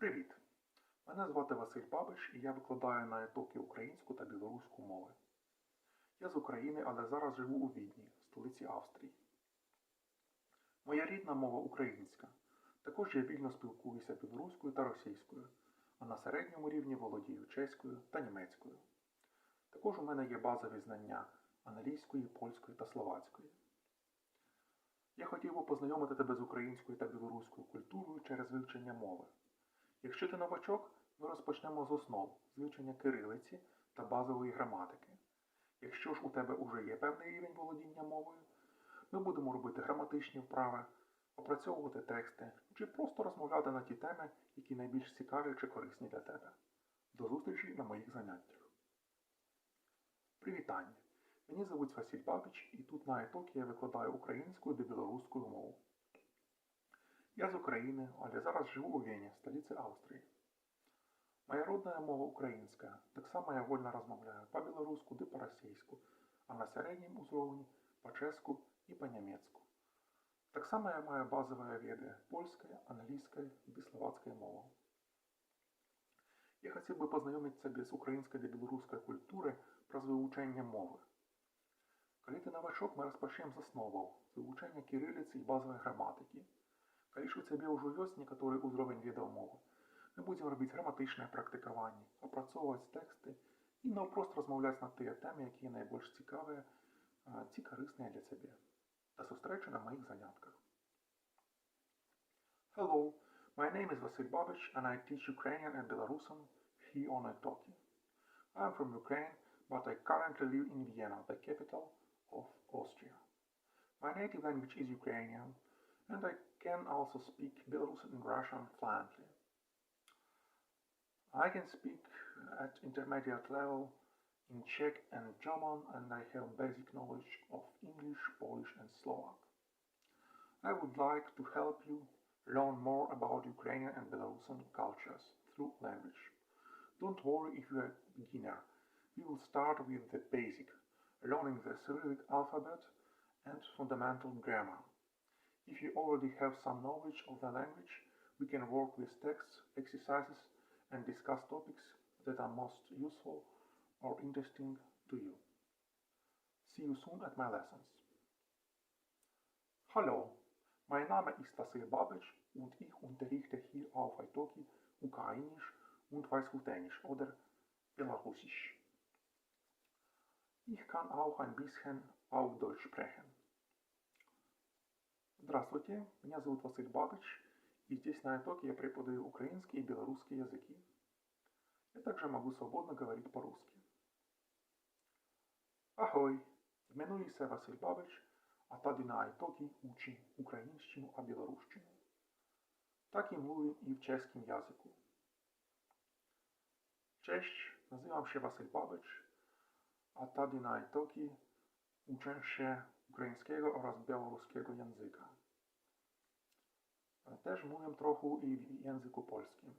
Привіт! Мене звати Василь Бабич і я викладаю на етокі українську та білоруську мови. Я з України, але зараз живу у Відні, столиці Австрії. Моя рідна мова українська. Також я вільно спілкуюся білоруською та російською, а на середньому рівні володію чеською та німецькою. Також у мене є базові знання англійської, польської та словацької. Я хотів би познайомити тебе з українською та білоруською культурою через вивчення мови. Якщо ти новачок, ми розпочнемо з основ, з вивчення кирилиці та базової граматики. Якщо ж у тебе вже є певний рівень володіння мовою, ми будемо робити граматичні вправи, опрацьовувати тексти чи просто розмовляти на ті теми, які найбільш цікаві чи корисні для тебе. До зустрічі на моїх заняттях. Привітання! Мені звуть Василь Бабич і тут на Етокі я викладаю українську та білоруську мову. Я з Украіны, але зараз жыву ў Вене, сталіцы Аўстрыі. Мая родная мова украінская, таксама я вольна размаўляю па-беларуску ды па-расейску, а на сярэднім узроўні па-чэшску і па-нямецку. Таксама я маю базавае веды польскай, англійскай ды славацкай моваў. Я хацеў бы пазнаёміць сабе з украінскай ды беларускай культуры праз вывучэнне мовы. Калі ты навачок мы распачнем з асноваў, вывучэння кірыліцы і базавай граматыкі, Калі ж у цябе ўжо ёсць некаторы ўзровень ведаў мовы, мы будзем рабіць граматычнае практыкаванне, апрацоўваць тэксты і наўпрост размаўляць на тыя тэмы, якія найбольш цікавыя а, ці карысныя для цябе. До сустрэчы на маіх занятках. Hello, my name is Vasil Babic and I teach Ukrainian and Belarusian here on Italki. I'm from Ukraine, but I currently live in Vienna, the capital of Austria. My native language is Ukrainian, and I can also speak Belarusian and Russian fluently. I can speak at intermediate level in Czech and German, and I have basic knowledge of English, Polish, and Slovak. I would like to help you learn more about Ukrainian and Belarusian cultures through language. Don't worry if you are a beginner. We will start with the basic, learning the Cyrillic alphabet and fundamental grammar. If you already have some knowledge of the language, we can work with texts, exercises, and discuss topics that are most useful or interesting to you. See you soon at my lessons. Hallo, mein Name ist Vasil Babic und ich unterrichte hier auf Italki Ukrainisch und Weißrutänisch oder Belarusisch. Ich kann auch ein bisschen auf Deutsch sprechen. Здравствуйте, меня зовут Василь Бабич, и здесь на Итоке я преподаю украинский и белорусский языки. Я также могу свободно говорить по-русски. Ahoj, jmenuji se Vasil Babič a tady na Italki učím ukrajinštinu a běloruštinu. Taky mluvím i v českém jazyku. Cześć, nazywam się Wasyl Babič a tady na Italki uczę się ukraińskiego oraz białoruskiego języka. Też mówię trochę i w języku polskim.